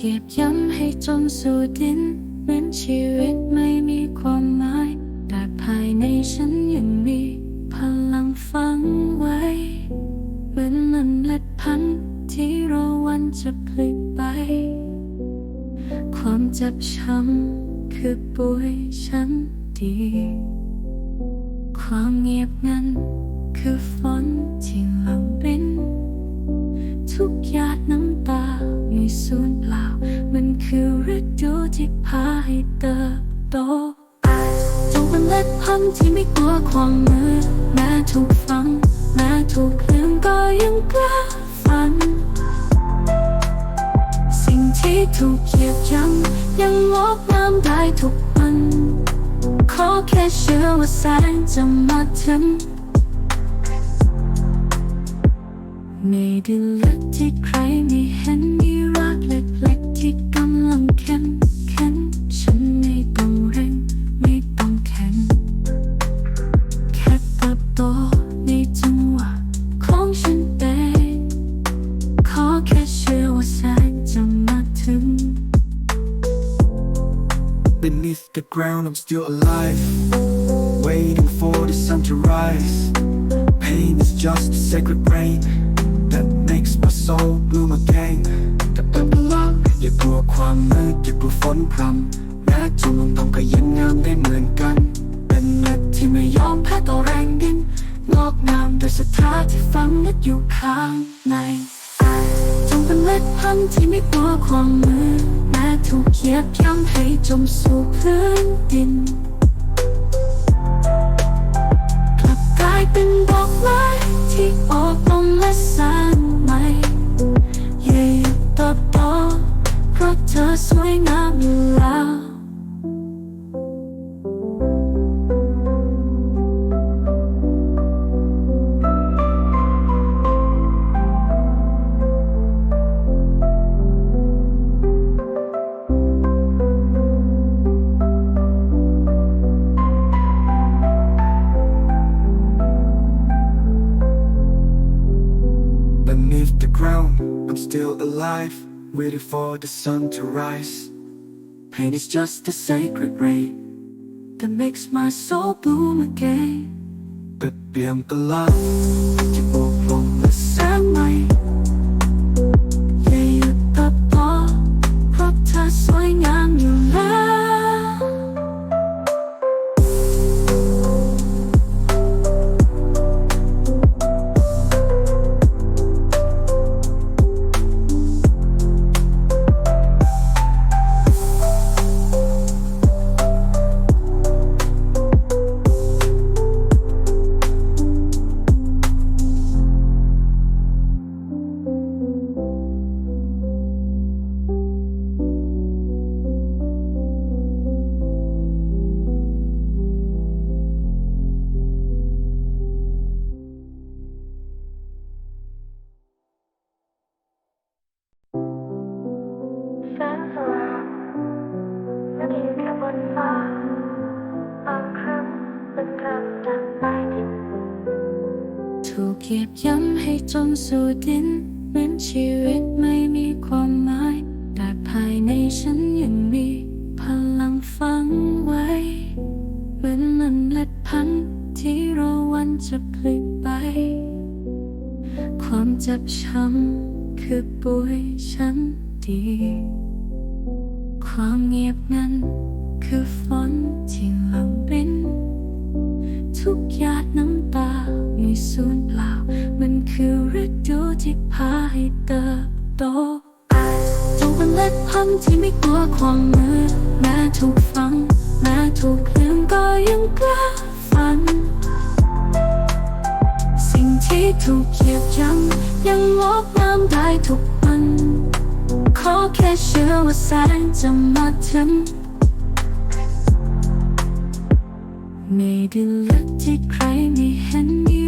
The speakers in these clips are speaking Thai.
เก็บย้ำให้จมสู่ดิน เหมือนชีวิตไม่มีความหมาย แต่ภายในฉันยังมีพลังฝังไว้เหมือนเมันเล็ดพันธุ์ที่รอวันจะพลิกไป ความเจ็บช้ำคือป่วยฉันดี ความเงียบงันคือฝน ที่พาให้เติบโตจงเป็นเล็ดพันที่ไม่กลัวความมืดแม้ถูกฟัง แม้ถูกลืมก็ยังกล้าฝัน สิ่งที่ถูกเหยียบย่ำยังงดงามได้ทุกวัน ขอแค่เชื่อว่าแสงจะมาถึงไม่ได้เลือกที่ใคร I'm still alive. Waiting for the sun to rise. Pain is just a sacred rain that makes my soul bloom again. แต่เป็นพลังอย่ากลัวความมืดอย่ากลัวฝนพรำแม้จุลงต้องก็ยังงามได้เหมือนกัน เป็นเม็ดที่ไม่ยอมแพ้ต่อแรงดินงอกงามด้วยศรัทธาที่ฝังลึกอยู่ข้างใน เล็ดพันที่ไม่กลัวความมืดแม้ถูกเคียบย่ำให้จมสู่พื้นดิน กลับกลายเป็นดอกไม้ที่ออกลมและสางใหม่เย่าหยุดเติบโตเพราะเธอสวยงามอยู่แล้ว waiting for the sun to rise. Pain is just a sacred rain that makes my soul bloom again. But I'm alive. จมสู่ดินเหมือนชีวิตไม่มีความหมาย แต่ภายในฉันยังมีพลังฝังไว้เหมือนมันเล็ดพันธุ์ที่รอวันจะพลิกไป ความเจ็บช้ำคือป่วยฉันดี ความเงียบงันคือฝนที่หลังรินทุกหยาดน้ำตาไม่สูญเปล่า คือฤดูที่พาให้เติบโตจงเป็นเล็ดพันที่ไม่กลัวความมืดแม้ถูกฟัง แม้ถูกลืมก็ยังกล้าฝัน สิ่งที่ถูกเหยียบย่ำยังงดงามได้ทุกวัน ขอแค่เชื่อว่าแสงจะมาถึงไม่ได้เลือกที่ใครไม่เห็นมีรักเล็กๆที่ก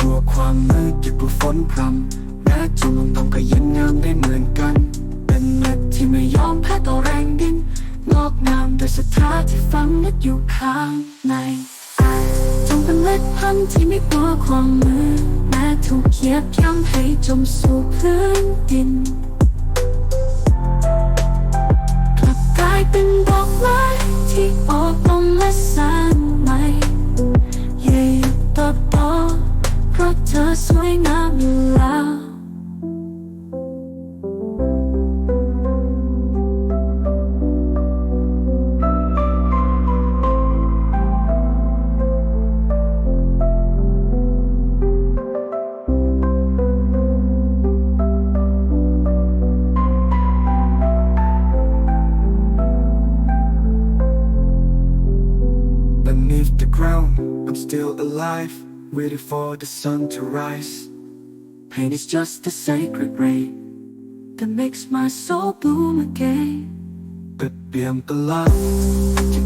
กลัวความมืดอย่ากลัวฝนพรำแม้จะมองต้องก็ยังงามได้เหมือนกัน เป็นเม็ดที่ไม่ยอมแพ้ต่อแรงดินงอกงามด้วยศรัทธาที่ฝังลึกอยู่ข้างในจงเป็นเล็ดพันธุ์ที่ไม่กลัวความมืดแม้ถูกเหยียบย่ำให้จมสู่พื้นดินกลับกลายเป็นดอกไม้ที่ออก swojna mila Beneath the ground, I'm still alive waiting for the sun to rise. Pain is just a sacred rain that makes my soul bloom again. But I'm alive.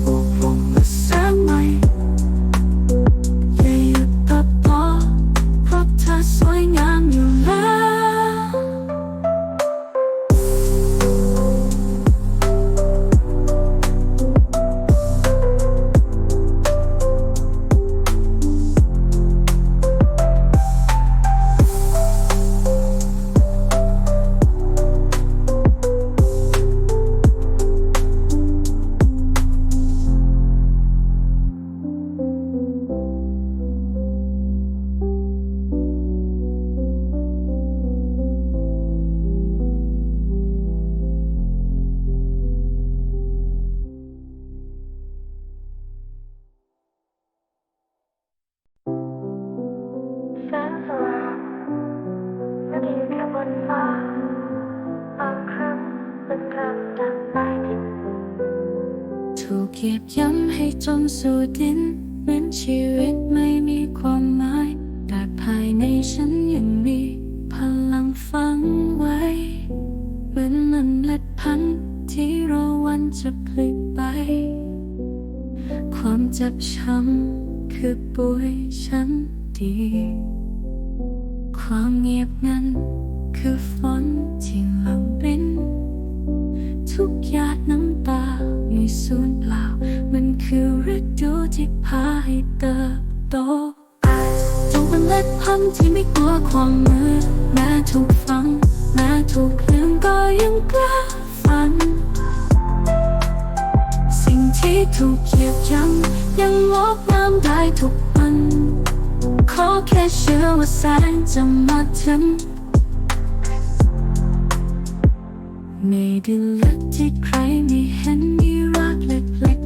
ยียบย่ำให้จมสู่ดิน เหมือนชีวิตไม่มีความหมาย แต่ภายในฉันยังมีพลังฝังไว้ เหมือนมันเล็ดพันที่รอวันจะพลิกไป ความเจ็บช้ำคือป่วยฉันดี ความเงียบนั้นคือฝนที่หลังรินทุกหยาดน้ำตาไม่สูญเปล่ามัน คือฤดูที่พาให้เติบโตจงเป็นเล็ดพันธุ์ที่ไม่กลัวความมืดแม้ถูกฟัง แม้ถูกลืมก็ยังกล้าฝัน สิ่งที่ถูกเหยียบย่ำยังงอกงามได้ทุกวัน ขอแค่เชื่อว่าแสงจะมาถึงไม่ได้เลือกที่ใครไม่เห็นมีรักเล็ก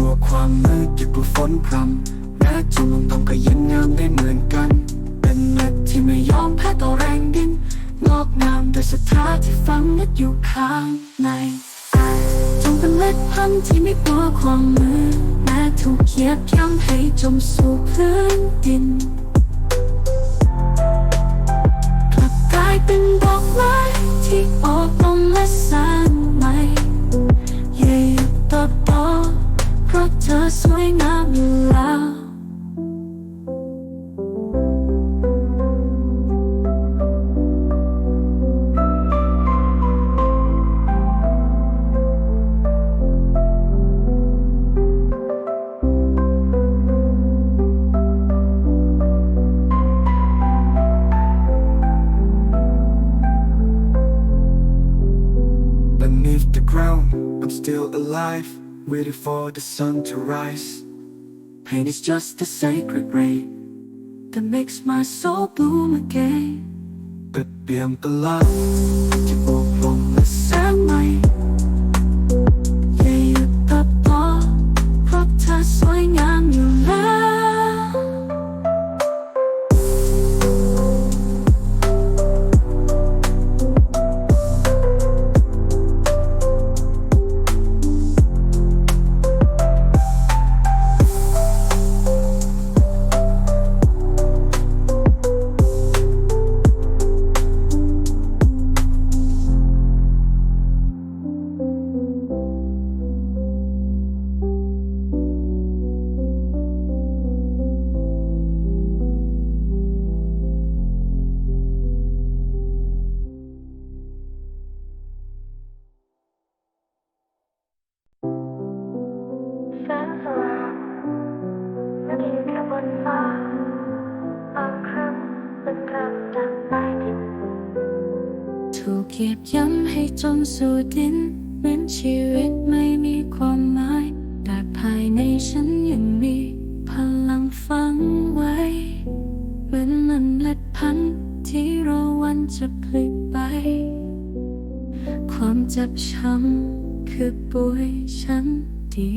กลัวความมืดอย่ากลัวฝนพรำแม้จมองต้องก็ยังงามได้เหมือนกัน เป็นเม็ดที่ไม่ยอมแพ้ต่อแรงดิน งอกงามด้วยศรัทธาที่ฝังลึกอยู่ข้างในจงเป็นเล็ดพันธุ์ที่ไม่กลัวความมืดแม้ถูกเหยียบย่ำให้จมสู่พื้นดินกลับกลายเป็นดอกไม้ที่ออกลมและสา เพรา waiting for the sun to rise. Pain is just a sacred rain that makes my soul bloom again. But beyond the love, จมสู่ดินเหมือนชีวิตไม่มีความหมาย แต่ภายในฉันยังมีพลังฝังไว้เหมือนมันเล็ดพันที่รอวันจะพลิกไป ความเจ็บช้ำคือป่วยฉันดี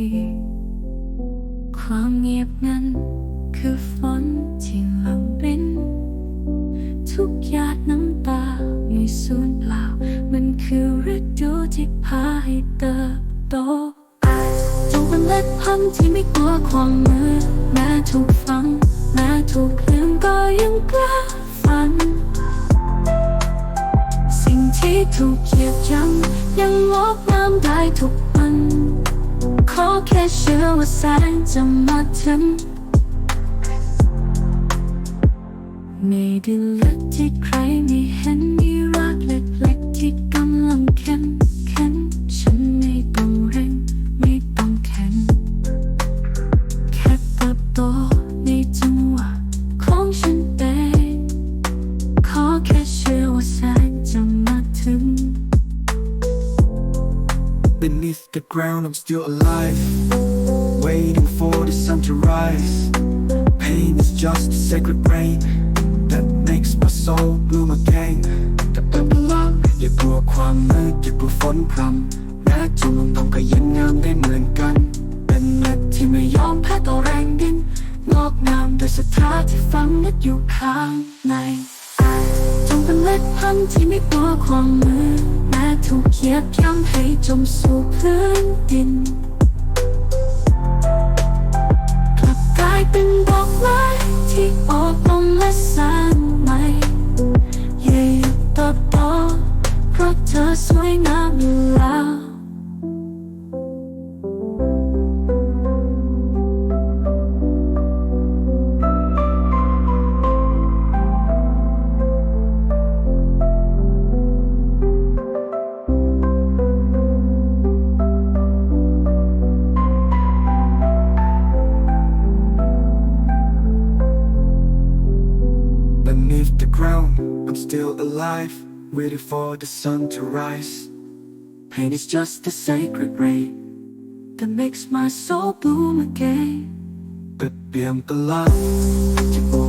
ความเงียบนั้นคือฝนที่หลังรินทุกหยาดน้ำ ไม่สูญเปล่า มันคือฤดูที่พาให้เติบโตจงเป็นเล็ดพันธุ์ที่ไม่กลัวความมืดแม้ถูกฟัง แม้ถูกลืมก็ยังกล้าฝัน สิ่งที่ถูกเหยียบย่ำยังงอกงามได้ทุกวันขอแค่เชื่อว่าแสงจะมาถึงในดินลึกที่ใครไม่เห็นมี เล็กๆที่กำลังเข้มแข็งฉันไม่ต้องเร่ง ไม่ต้องแข็งแค่เติบโตในจังหวะของฉันเองขอแค่เชื่อว่าแสงจะมาถึง Beneath the ground, I'm still alive. Waiting for the sun to rise. Pain is just a sacred rain that makes my soul bloom again. อย่ากลัวความมืดอย่ากลัวฝนพรำแม้จะมองต้องก็ยังงามได้เหมือนกัน เป็นเม็ดที่ไม่ยอมแพ้ต่อแรงดิน งอกงามด้วยศรัทธาที่ฝังลึกอยู่ข้างในจงเป็นเล็ดพันธุ์ที่ไม่กลัวความมืดแม้ถูกเหยียบย่ำให้จมสู่พื้นดินกลับกลายเป็นดอกไม้ที่ออกลมและสร้านใหม่ รา the sun to rise. Pain is just the sacred ray that makes my soul bloom again. But beyond the love.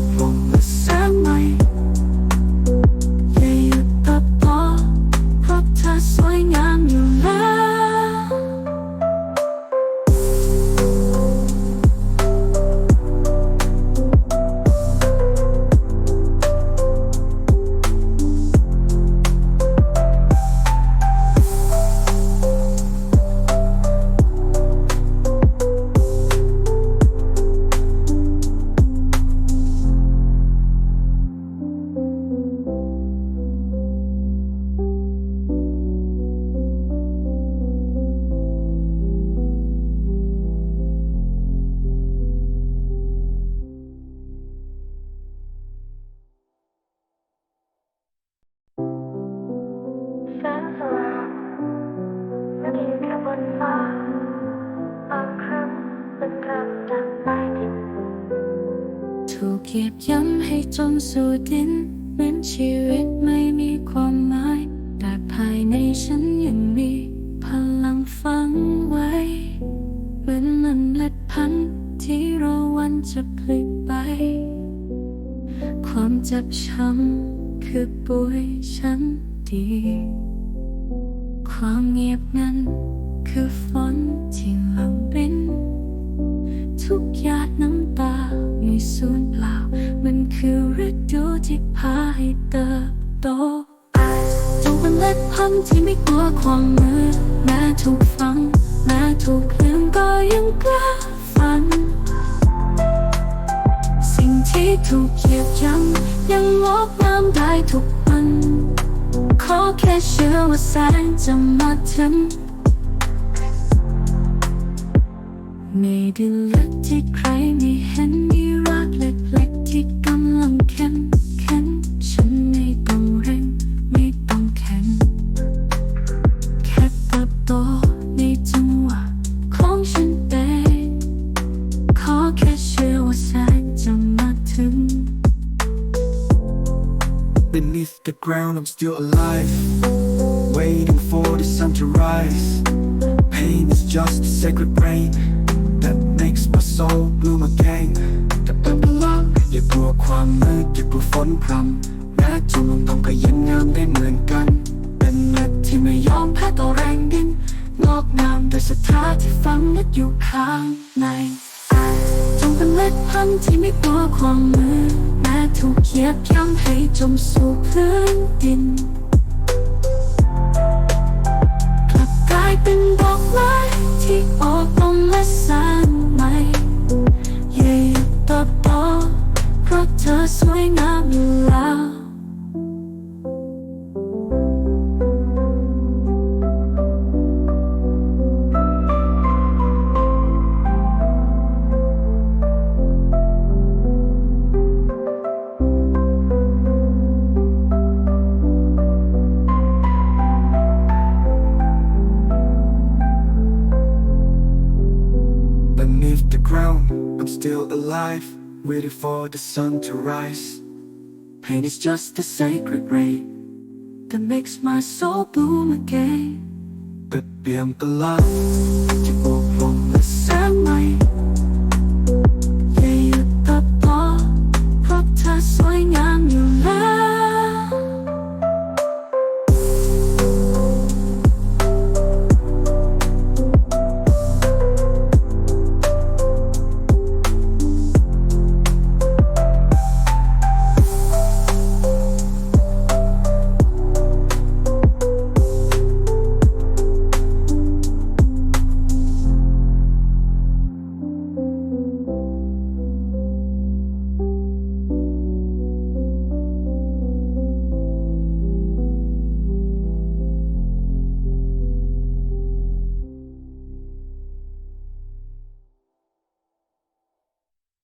สู่ดินเหมือนชีวิต แม้ถูกฟัง แม้ถูกลืมก็ยังกล้าฝัน สิ่งที่ถูกเยียบย่ำยังงอกงามได้ทุกวัน ขอแค่เชื่อว่าแสงจะมาถึงในดินลึกที่ใครไม่เห็นมีรักเล็กๆที่กำลังเข้ม ground, I'm still alive. Waiting for the sun to rise. Pain is just a sacred rain that makes my soul bloom again. แต่เป็นพลังอย่ากลัวความมืดอย่ากลัวฝนพรำแม้จะมองต้องก็ยังงามได้เหมือนกัน เป็นเม็ดที่ไม่ยอมแพ้ต่อแรงดินงอกงามด้วยศรัทธาที่ฝังลึกอยู่ข้างในจงเป็นเล็ดพันธุ์ที่ไม่กลัวความมืด เหยียบย่ำให้จมสู่พื้นดิน กลับกลายเป็นดอกไม้ที่ออกลมและสานใหม่ still alive, waiting for the sun to rise. Pain is just a sacred rain that makes my soul bloom again. But I'm alive.